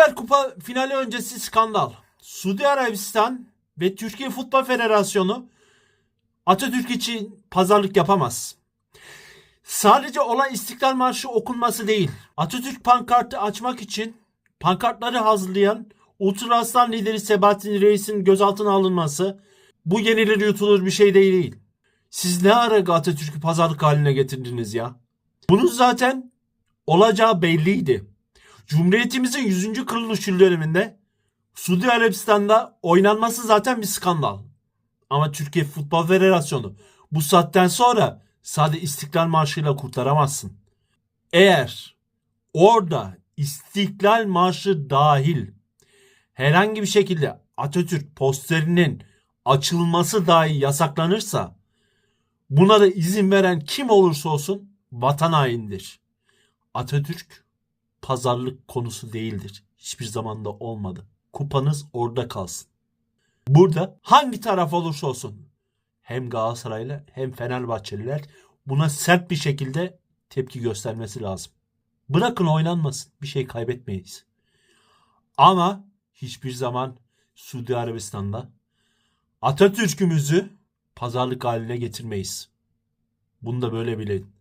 Süper Kupa finali öncesi skandal. Suudi Arabistan ve Türkiye Futbol Federasyonu Atatürk için pazarlık yapamaz. Sadece olan İstiklal Marşı okunması değil. Atatürk pankartı açmak için pankartları hazırlayan Ultra lideri Sebahattin Reis'in gözaltına alınması bu yenilir yutulur bir şey değil. Siz ne ara Atatürk'ü pazarlık haline getirdiniz ya? Bunun zaten olacağı belliydi. Cumhuriyetimizin 100. kuruluş yıl döneminde Suudi Arabistan'da oynanması zaten bir skandal. Ama Türkiye Futbol Federasyonu bu saatten sonra sadece İstiklal Marşı'yla kurtaramazsın. Eğer orada İstiklal Marşı dahil herhangi bir şekilde Atatürk posterinin açılması dahi yasaklanırsa buna da izin veren kim olursa olsun vatan haindir. Atatürk pazarlık konusu değildir. Hiçbir zaman da olmadı. Kupanız orada kalsın. Burada hangi taraf olursa olsun hem Galatasaraylı hem Fenerbahçeliler buna sert bir şekilde tepki göstermesi lazım. Bırakın oynanmasın. Bir şey kaybetmeyiz. Ama hiçbir zaman Suudi Arabistan'da Atatürk'ümüzü pazarlık haline getirmeyiz. Bunu da böyle bilin.